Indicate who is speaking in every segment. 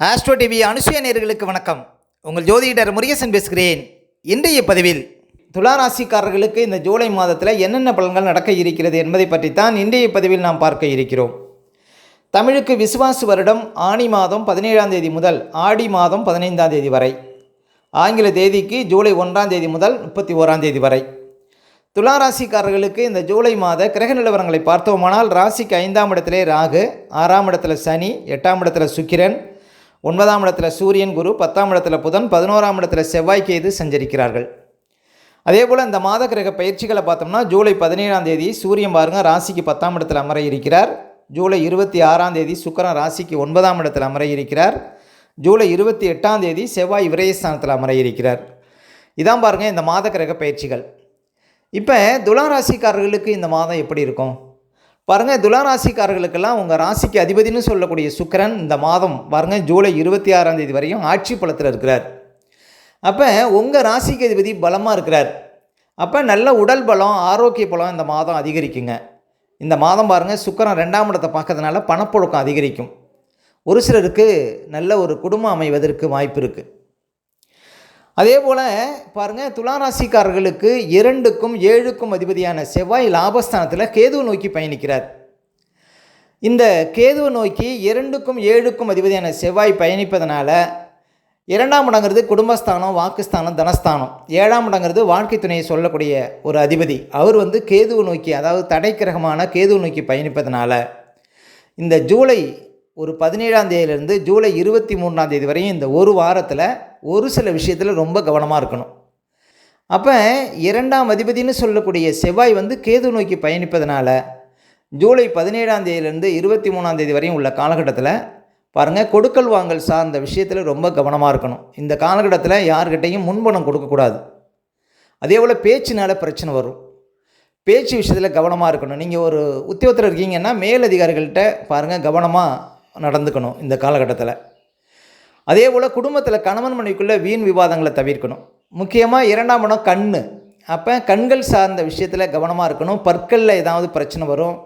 Speaker 1: Astro TV அனுசுய நேர்களுக்கு வணக்கம். உங்கள் ஜோதிடர் முருகேசன் பேசுகிறேன். இன்றைய பதிவில் துலா ராசிக்காரர்களுக்கு இந்த ஜூலை மாதத்தில் என்னென்ன பலன்கள் நடக்க இருக்கிறது என்பதை பற்றித்தான் இன்றைய பதிவில் நாம் பார்க்க இருக்கிறோம். தமிழுக்கு விசுவாசு வருடம் ஆணி மாதம் பதினேழாம் தேதி முதல் ஆடி மாதம் பதினைந்தாம் தேதி வரை. ஆங்கில தேதிக்கு ஜூலை ஒன்றாம் தேதி முதல் முப்பத்தி ஓராம் தேதி வரை. துலா ராசிக்காரர்களுக்கு இந்த ஜூலை மாத கிரக நிலவரங்களை பார்த்தோமானால் ராசிக்கு ஐந்தாம் இடத்திலே ராகு ஆறாம் இடத்துல சனி எட்டாம் இடத்துல சுக்கிரன் ஒன்பதாம் இடத்துல சூரியன் குரு பத்தாம் இடத்துல புதன் பதினோராம் இடத்துல செவ்வாய் கேது சஞ்சரிக்கிறார்கள். அதே போல் இந்த மாத கிரக பயிற்சிகளை பார்த்தோம்னா ஜூலை பதினேழாம் தேதி சூரியன் பாருங்கள் ராசிக்கு பத்தாம் இடத்துல அமர இருக்கிறார் ஜூலை இருபத்தி ஆறாம் தேதி சுக்கரன் ராசிக்கு ஒன்பதாம் இடத்தில் அமர இருக்கிறார் ஜூலை இருபத்தி எட்டாம் தேதி செவ்வாய் விரயஸ்தானத்தில் அமர இருக்கிறார் இதான் பாருங்கள் இந்த மாத கிரக பயிற்சிகள். இப்போ துலா ராசிக்காரர்களுக்கு இந்த மாதம் எப்படி இருக்கும்? பாருங்கள் துலா ராசிக்காரர்களுக்கெல்லாம் உங்கள் ராசிக்கு அதிபதினு சொல்லக்கூடிய சுக்கரன் இந்த மாதம் பாருங்கள் ஜூலை இருபத்தி ஆறாம் தேதி வரையும் ஆட்சி பலத்தில் இருக்கிறார். அப்போ உங்கள் ராசிக்கு அதிபதி பலமாக இருக்கிறார். அப்போ நல்ல உடல் பலம் ஆரோக்கிய பலம் இந்த மாதம் அதிகரிக்குங்க. இந்த மாதம் பாருங்கள் சுக்கரன் ரெண்டாம் இடத்தை பார்க்கறதுனால பணப்புழக்கம் அதிகரிக்கும். ஒரு சிலருக்கு நல்ல ஒரு குடும்பம் அமைவதற்கு வாய்ப்பு இருக்குது அதே போல் பாருங்கள் துளாராசிக்காரர்களுக்கு இரண்டுக்கும் ஏழுக்கும் அதிபதியான செவ்வாய் லாபஸ்தானத்தில் கேதுவை நோக்கி பயணிக்கிறார். இந்த கேதுவை நோக்கி இரண்டுக்கும் ஏழுக்கும் அதிபதியான செவ்வாய் பயணிப்பதனால இரண்டாம் இடங்கிறது குடும்பஸ்தானம் வாக்குஸ்தானம் தனஸ்தானம். ஏழாம் இடங்கிறது வாழ்க்கை துணையை சொல்லக்கூடிய ஒரு அதிபதி. அவர் வந்து கேதுவை நோக்கி அதாவது தடை கிரகமான கேதுவை நோக்கி பயணிப்பதனால இந்த ஜூலை ஒரு பதினேழாம் தேதியிலிருந்து ஜூலை இருபத்தி மூணாம் தேதி வரையும் இந்த ஒரு வாரத்தில் ஒரு சில விஷயத்தில் ரொம்ப கவனமாக இருக்கணும். அப்போ இரண்டாம் அதிபதினு சொல்லக்கூடிய செவ்வாய் வந்து கேது நோக்கி பயணிப்பதனால ஜூலை பதினேழாம் தேதியிலேருந்து இருபத்தி மூணாம் தேதி வரையும் உள்ள காலகட்டத்தில் பாருங்கள் கொடுக்கல் வாங்கல் சார்ந்த விஷயத்தில் ரொம்ப கவனமாக இருக்கணும். இந்த காலகட்டத்தில் யார்கிட்டையும் முன்பணம் கொடுக்கக்கூடாது அதே போல் பேச்சினால பிரச்சனை வரும். பேச்சு விஷயத்தில் கவனமாக இருக்கணும். நீங்கள் ஒரு உத்தியோகத்தில் இருக்கீங்கன்னா மேலதிகாரிகள்கிட்ட பாருங்கள் கவனமாக நடந்துக்கணும் இந்த காலகட்டத்தில். அதே போல் குடும்பத்தில் கணவன் மனைவிக்குள்ளே வீண் விவாதங்களை தவிர்க்கணும். முக்கியமாக இரண்டாம் இடம் கண் அப்போ கண்கள் சார்ந்த விஷயத்தில் கவனமாக இருக்கணும். பற்களில் ஏதாவது பிரச்சனை வரும்.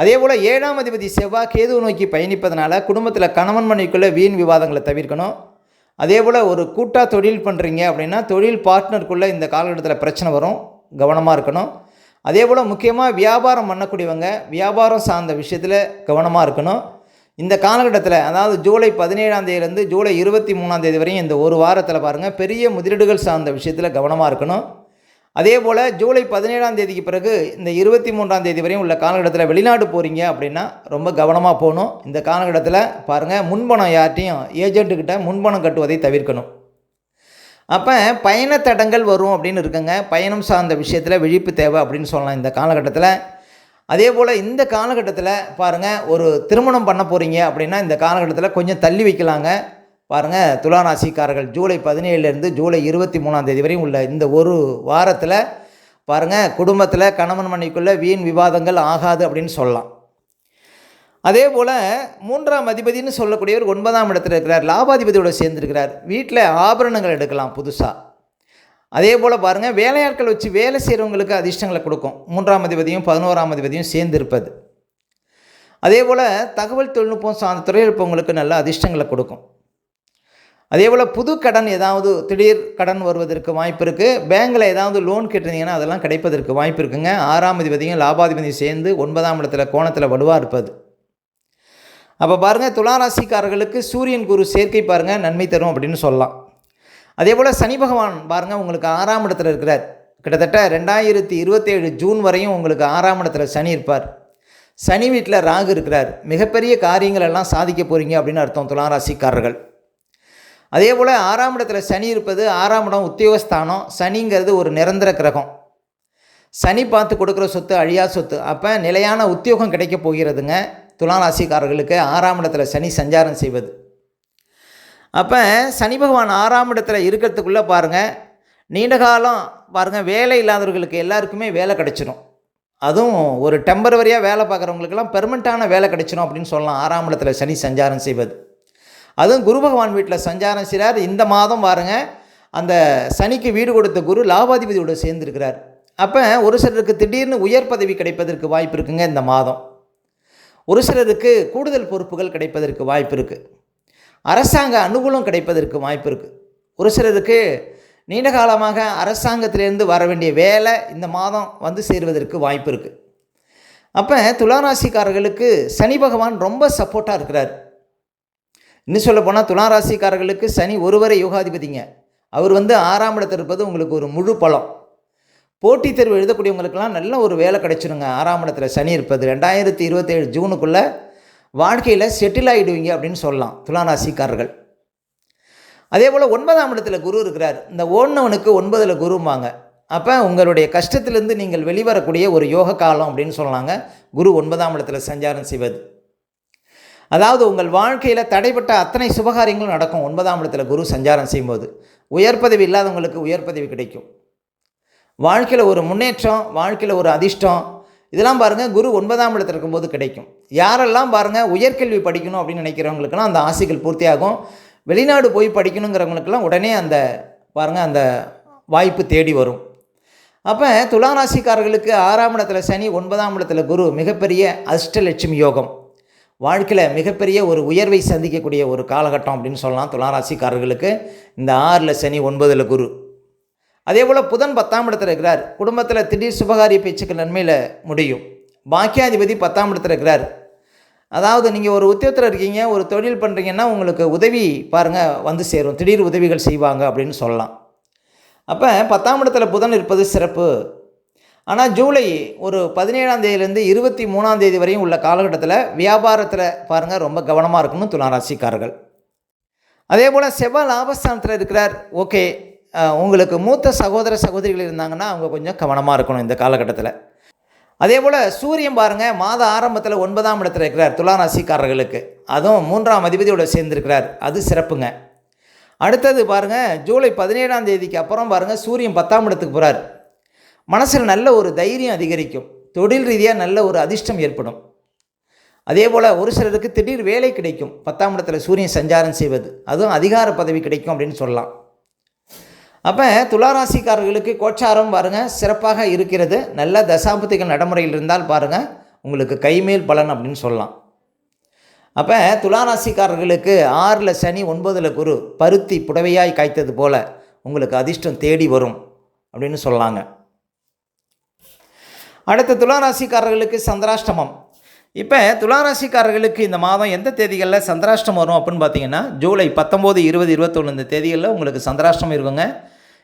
Speaker 1: அதே போல் ஏழாம் அதிபதி செவ்வாய் கேது நோக்கி பயணிப்பதனால குடும்பத்தில் கணவன் மனைவிக்குள்ளே வீண் விவாதங்களை தவிர்க்கணும். அதே போல் ஒரு கூட்டாக தொழில் பண்ணுறீங்க அப்படின்னா தொழில் பார்ட்னருக்குள்ளே இந்த காலகட்டத்தில் பிரச்சனை வரும். கவனமாக இருக்கணும். அதே போல் முக்கியமாக வியாபாரம் பண்ணக்கூடியவங்க வியாபாரம் சார்ந்த விஷயத்தில் கவனமாக இருக்கணும். இந்த காலகட்டத்தில் அதாவது ஜூலை பதினேழாம் தேதியிலேருந்து ஜூலை இருபத்தி மூணாம் தேதி வரையும் இந்த ஒரு வாரத்தில் பாருங்கள் பெரிய முதலீடுகள் சார்ந்த விஷயத்தில் கவனமாக இருக்கணும். அதே போல் ஜூலை பதினேழாம் தேதிக்கு பிறகு இந்த இருபத்தி மூன்றாம் தேதி வரையும் உள்ள காலகட்டத்தில் வெளிநாடு போகிறீங்க அப்படின்னா ரொம்ப கவனமாக போகணும். இந்த காலகட்டத்தில் பாருங்கள் முன்பணம் யார்ட்டையும் ஏஜென்ட்டுக்கிட்ட முன்பணம் கட்டுவதை தவிர்க்கணும். அப்போ பயண தடங்கள் வரும் அப்படின்னு இருக்குங்க. பயணம் சார்ந்த விஷயத்தில் விழிப்பு தேவை அப்படின்னு சொல்லலாம். இந்த காலகட்டத்தில் அதே போல் இந்த காலகட்டத்தில் பாருங்கள் ஒரு திருமணம் பண்ண போகிறீங்க அப்படின்னா இந்த காலகட்டத்தில் கொஞ்சம் தள்ளி வைக்கலாங்க. பாருங்கள் துலா ராசிக்காரர்கள் ஜூலை பதினேழுலேருந்து ஜூலை இருபத்தி மூணாம் தேதி வரையும் உள்ள இந்த ஒரு வாரத்தில் பாருங்கள் குடும்பத்தில் கணவன் மனைவிக்குள்ளே வீண் விவாதங்கள் ஆகாது அப்படின்னு சொல்லலாம். அதே போல் மூன்றாம் அதிபதினு சொல்லக்கூடியவர் ஒன்பதாம் இடத்துல இருக்கிறார் லாபாதிபதியோடு சேர்ந்துருக்கிறார். வீட்டில் ஆபரணங்கள் எடுக்கலாம் புதுசாக அதே போல் பாருங்கள் வேலையாட்கள் வச்சு வேலை செய்கிறவங்களுக்கு அதிர்ஷ்டங்களை கொடுக்கும். மூன்றாம் அதிபதியும் பதினோராம் அதிபதியும் சேர்ந்து இருப்பது அதே போல் தகவல் தொழில்நுட்பம் சார்ந்த துறையில் இருப்பவங்களுக்கு நல்ல அதிர்ஷ்டங்களை கொடுக்கும். அதே போல் புது கடன் ஏதாவது திடீர் கடன் வருவதற்கு வாய்ப்பு இருக்குது பேங்கில் ஏதாவது லோன் கேட்டிருந்தீங்கன்னா அதெல்லாம் கிடைப்பதற்கு வாய்ப்பு இருக்குங்க. ஆறாம் அதிபதியும் லாபாதிபதியும் சேர்ந்து ஒன்பதாம் இடத்துல கோணத்தில் வலுவாக இருப்பது. அப்போ பாருங்கள் துளாராசிக்காரர்களுக்கு சூரியன் குரு சேர்க்கை பாருங்கள் நன்மை தரும் அப்படின்னு சொல்லலாம். அதே போல் சனி பகவான் பாருங்கள் உங்களுக்கு ஆறாம் இடத்துல இருக்கிறார். கிட்டத்தட்ட ரெண்டாயிரத்தி இருபத்தேழு ஜூன் வரையும் உங்களுக்கு ஆறாம் இடத்துல சனி இருப்பார். சனி வீட்டில் ராகு இருக்கிறார். மிகப்பெரிய காரியங்கள் எல்லாம் சாதிக்க போகிறீங்க அப்படின்னு அர்த்தம் துளாராசிக்காரர்கள் அதே போல் ஆறாம் இடத்துல சனி இருப்பது ஆறாம் இடம் உத்தியோகஸ்தானம். சனிங்கிறது ஒரு நிரந்தர கிரகம். சனி பார்த்து கொடுக்குற சொத்து அழியா சொத்து. அப்போ நிலையான உத்தியோகம் கிடைக்க போகிறதுங்க துளாராசிக்காரர்களுக்கு ஆறாம் இடத்துல சனி சஞ்சாரம் செய்வது. அப்போ சனி பகவான் ஆறாம் இடத்துல இருக்கிறதுக்குள்ளே பாருங்கள் நீண்ட காலம் பாருங்கள் வேலை இல்லாதவர்களுக்கு எல்லாருக்குமே வேலை கிடச்சிரும். அதுவும் ஒரு டெம்பரவரியாக வேலை பார்க்குறவங்களுக்கெல்லாம் பெர்மனண்ட்டான வேலை கிடைச்சிரும் அப்படின்னு சொல்லலாம். ஆறாம் இடத்துல சனி சஞ்சாரம் செய்வது. அதுவும் குரு பகவான் வீட்டில் சஞ்சாரம் செய்கிறார் இந்த மாதம் பாருங்க அந்த சனிக்கு வீடு கொடுத்த குரு லாபாதிபதியோடு சேர்ந்துருக்கிறார். அப்போ ஒரு சிலருக்கு திடீர்னு உயர் பதவி கிடைப்பதற்கு வாய்ப்பு இருக்குங்க இந்த மாதம். ஒரு சிலருக்கு கூடுதல் பொறுப்புகள் கிடைப்பதற்கு வாய்ப்பு இருக்குது அரசாங்க அனுகூலம் கிடைப்பதற்கு வாய்ப்பு இருக்குது ஒரு சிலருக்கு நீண்ட காலமாக அரசாங்கத்திலேருந்து வர வேண்டிய வேலை இந்த மாதம் வந்து சேருவதற்கு வாய்ப்பு இருக்குது அப்போ துளாராசிக்காரர்களுக்கு சனி பகவான் ரொம்ப சப்போர்ட்டாக இருக்கிறார். இன்னும் சொல்ல போனால் துளாராசிக்காரர்களுக்கு சனி ஒருவரை யோகாதிபதிங்க. அவர் வந்து ஆறாம் இடத்தில் இருப்பது உங்களுக்கு ஒரு முழு பலம். போட்டித் தேர்வு எழுதக்கூடியவங்களுக்கெல்லாம் நல்ல ஒரு வேலை கிடைச்சிருங்க. ஆறாம் இடத்துல சனி இருப்பது. ரெண்டாயிரத்தி இருபத்தேழு ஜூனுக்குள்ளே வாழ்க்கையில் செட்டில் ஆகிடுவீங்க அப்படின்னு சொல்லலாம் துலாராசிக்காரர்கள் அதே போல் ஒன்பதாம் இடத்துல குரு இருக்கிறார். இந்த ஓடினவனுக்கு ஒன்பதில் குரும்பாங்க. அப்போ உங்களுடைய கஷ்டத்திலேருந்து நீங்கள் வெளிவரக்கூடிய ஒரு யோக காலம் அப்படின்னு சொல்லலாங்க குரு ஒன்பதாம் இடத்துல சஞ்சாரம் செய்வது. அதாவது உங்கள் வாழ்க்கையில் தடைப்பட்ட அத்தனை சுபகாரியங்களும் நடக்கும். ஒன்பதாம் இடத்துல குரு சஞ்சாரம் செய்யும்போது. உயர் பதவி இல்லாதவங்களுக்கு உயர் பதவி கிடைக்கும். வாழ்க்கையில் ஒரு முன்னேற்றம் வாழ்க்கையில் ஒரு அதிர்ஷ்டம் இதெல்லாம் பாருங்கள் குரு ஒன்பதாம் இடத்துல இருக்கும்போது கிடைக்கும். யாரெல்லாம் பாருங்கள் உயர்கல்வி படிக்கணும் அப்படின்னு நினைக்கிறவங்களுக்குலாம் அந்த ஆசைகள் பூர்த்தியாகும். வெளிநாடு போய் படிக்கணுங்கிறவங்களுக்கெல்லாம் உடனே அந்த பாருங்கள் அந்த வாய்ப்பு தேடி வரும். அப்போ துளாராசிக்காரர்களுக்கு ஆறாம் இடத்துல சனி ஒன்பதாம் இடத்துல குரு மிகப்பெரிய அஷ்டலட்சுமி யோகம். வாழ்க்கையில் மிகப்பெரிய ஒரு உயர்வை சந்திக்கக்கூடிய ஒரு காலகட்டம் அப்படின்னு சொல்லலாம் துளாராசிக்காரர்களுக்கு இந்த ஆறில் சனி ஒன்பதில் குரு. அதே போல் புதன் பத்தாம் இடத்துல இருக்கிறார். குடும்பத்தில் திடீர் சுபகாரிய பேச்சுக்கள் நன்மையில் முடியும். பாக்கியாதிபதி பத்தாம் இடத்துல இருக்கிறார். அதாவது நீங்கள் ஒரு உத்தியோகத்தில் இருக்கீங்க ஒரு தொழில் பண்ணுறீங்கன்னா உங்களுக்கு உதவி பாருங்கள் வந்து சேரும். திடீர் உதவிகள் செய்வாங்க அப்படின்னு சொல்லலாம். அப்போ பத்தாம் இடத்துல புதன் இருப்பது சிறப்பு. ஆனால் ஜூலை ஒரு பதினேழாம் தேதியிலேருந்து இருபத்தி மூணாம் தேதி வரையும் உள்ள காலகட்டத்தில் வியாபாரத்தில் பாருங்கள் ரொம்ப கவனமாக இருக்கணும் துளாராசிக்காரர்கள் அதே போல் செவ்வாய் லாபஸ்தானத்தில் இருக்கிறார். ஓகே உங்களுக்கு மூத்த சகோதர சகோதரிகள் இருந்தாங்கன்னா அவங்க கொஞ்சம் கவனமாக இருக்கணும் இந்த காலகட்டத்தில். அதே போல் சூரியன் பாருங்கள் மாத ஆரம்பத்தில் ஒன்பதாம் இடத்துல இருக்கிறார் துளாராசிக்காரர்களுக்கு அதுவும் மூன்றாம் அதிபதியோட சேர்ந்துருக்கிறார். அது சிறப்புங்க. அடுத்தது பாருங்கள் ஜூலை பதினேழாம் தேதிக்கு அப்புறம் பாருங்கள் சூரியன் பத்தாம் இடத்துக்கு போகிறார் மனசில் நல்ல ஒரு தைரியம் அதிகரிக்கும். தொழில் ரீதியாக நல்ல ஒரு அதிர்ஷ்டம் ஏற்படும். அதே போல் ஒரு சிலருக்கு திடீர் வேலை கிடைக்கும். பத்தாம் இடத்துல சூரியன் சஞ்சாரம் செய்வது. அதுவும் அதிகார பதவி கிடைக்கும் அப்படின்னு சொல்லலாம். அப்போ துளாராசிக்காரர்களுக்கு கோச்சாரம் பாருங்கள் சிறப்பாக இருக்கிறது. நல்ல தசாபதிகள் நடைமுறையில் இருந்தால் பாருங்கள் உங்களுக்கு கைமேல் பலன் அப்படின்னு சொல்லலாம். அப்போ துளாராசிக்காரர்களுக்கு ஆறில் சனி ஒன்பதில் குரு பருத்தி புடவையாய் காய்த்தது போல் உங்களுக்கு அதிர்ஷ்டம் தேடி வரும் அப்படின்னு சொல்லலாங்க அடுத்த துளாராசிக்காரர்களுக்கு சந்திராஷ்டமம். இப்போ துளாராசிக்காரர்களுக்கு இந்த மாதம் எந்த தேதிகளில் சந்திராஷ்டம் வரும் அப்படின்னு பார்த்தீங்கன்னா ஜூலை பத்தொம்போது இருபது இருபத்தொன்று இந்த தேதிகளில் உங்களுக்கு சந்திராஷ்டம் இருக்குங்க.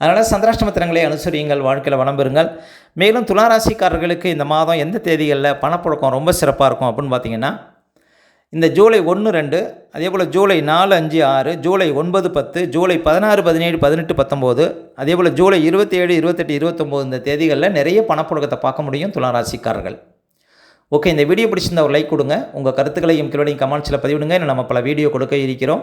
Speaker 1: அதனால் சந்திராஷ்டமத்திரங்களை அனுசரியுங்கள் வாழ்க்கையில் வளம் பெறுங்கள். மேலும் துளாராசிக்காரர்களுக்கு இந்த மாதம் எந்த தேதிகளில் பணப்புழக்கம் ரொம்ப சிறப்பாக இருக்கும் அப்படின்னு பார்த்தீங்கன்னா இந்த ஜூலை ஒன்று ரெண்டு அதே போல் ஜூலை நாலு அஞ்சு ஆறு ஜூலை ஒன்பது பத்து ஜூலை பதினாறு பதினேழு பதினெட்டு பத்தொம்போது அதே போல் ஜூலை இருபத்தேழு இருபத்தெட்டு இருபத்தொம்போது இந்த தேதிகளில் நிறைய பணப்புழக்கத்தை பார்க்க முடியும் துளாராசிக்காரர்கள். ஓகே இந்த வீடியோ பிடிச்சிருந்தா ஒரு லைக் கொடுங்க. உங்கள் கருத்துக்களையும் கீழே கமெண்ட்ஸில் பதிவிடுங்க. இன்னும் நம்ம பல வீடியோ கொடுக்க இருக்கிறோம்.